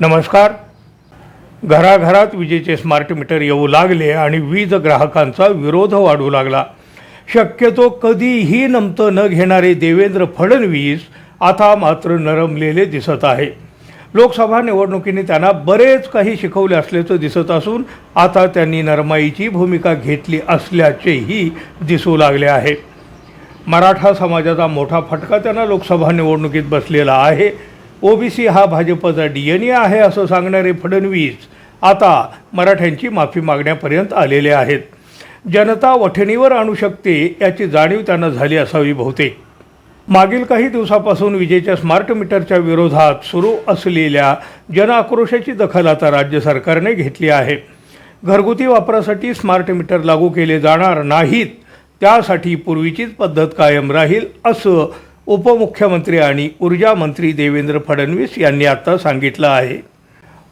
नमस्कार. घराघरात विजेचे स्मार्ट मीटर येऊ लागले आणि वीज ग्राहकांचा विरोध वाढू लागला. शक्यतो कधीही नमतं न घेणारे देवेंद्र फडणवीस आता मात्र नरमलेले दिसत आहे. लोकसभा निवडणुकीने त्यांना बरेच काही शिकवले असल्याचं दिसत असून आता त्यांनी नरमाईची भूमिका घेतली असल्याचेही दिसू लागले आहे. मराठा समाजाचा मोठा फटका त्यांना लोकसभा निवडणुकीत बसलेला आहे. ओबीसी हा भाजपचा डी एन ए आहे असं सांगणारे फडणवीस आता मराठ्यांची माफी मागण्यापर्यंत आलेले आहेत. जनता वठणीवर आणू शकते याची जाणीव त्यांना झाली असावी बहुतेक. मागील काही दिवसापासून विजेच्या स्मार्ट मीटरच्या विरोधात सुरू असलेल्या जनआक्रोशाची दखल आता राज्य सरकारने घेतली आहे. घरगुती वापरासाठी स्मार्ट मीटर लागू केले जाणार नाहीत. त्यासाठी पूर्वीचीच पद्धत कायम राहील असं उपमुख्यमंत्री आणि ऊर्जा मंत्री देवेंद्र फडणवीस यांनी आता सांगितलं आहे.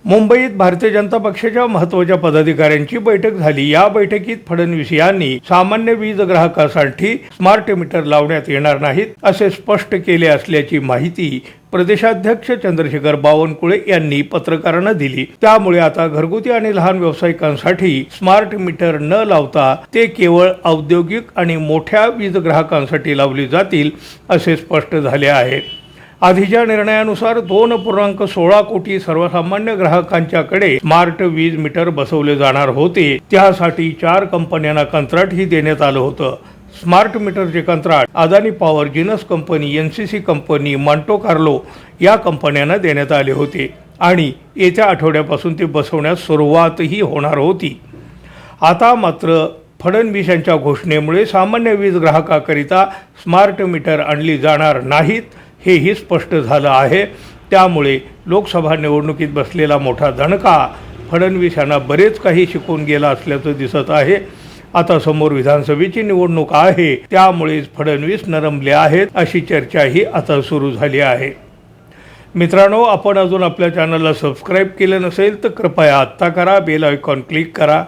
मुंबईत भारतीय जनता पक्षाच्या महत्त्वाच्या पदाधिकाऱ्यांची बैठक झाली. या बैठकीत फडणवीस यांनी सामान्य वीज ग्राहकासाठी स्मार्ट मीटर लावण्यात येणार नाहीत असे स्पष्ट केले असल्याची माहिती प्रदेशाध्यक्ष चंद्रशेखर बावनकुळे यांनी पत्रकारांना दिली. त्यामुळे आता घरगुती आणि लहान व्यावसायिकांसाठी स्मार्ट मीटर न लावता ते केवळ औद्योगिक आणि मोठ्या वीज ग्राहकांसाठी लावली जातील असे स्पष्ट झाले आहे. आधीच्या निर्णयानुसार दोन पूर्णांक सोळा कोटी सर्वसामान्य ग्राहकांच्याकडे स्मार्ट वीज मीटर बसवले जाणार होते. त्यासाठी चार कंपन्यांना कंत्राटही देण्यात आलं होतं. स्मार्ट मीटरचे कंत्राट Adani power Genus company N C C company Monte Carlo या कंपन्यांना देण्यात आले होते आणि येत्या आठवड्यापासून ते बसवण्यास सुरुवातही होणार होती. आता मात्र फडणवीस यांच्या घोषणेमुळे सामान्य वीज ग्राहकाकरिता स्मार्ट मीटर आणली जाणार नाहीत. हेही स्पष्ट झालं आहे. त्यामुळे लोकसभा निवडणुकीत बसलेला मोठा दणका फडणवीस यांना बरेच काही शिकून गेला असल्याचं दिसत आहे. आता समोर विधानसभेची निवडणूक आहे. त्यामुळेच फडणवीस नरमले आहेत अशी चर्चाही आता सुरू झाली आहे. मित्रांनो आपण अजून आपल्या चॅनलला सबस्क्राईब केलं नसेल तर कृपया आत्ता करा बेल आयकॉन क्लिक करा.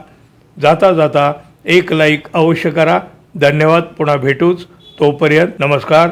जाता जाता एक लाईक अवश्य करा. धन्यवाद. पुन्हा भेटूच. तोपर्यंत नमस्कार.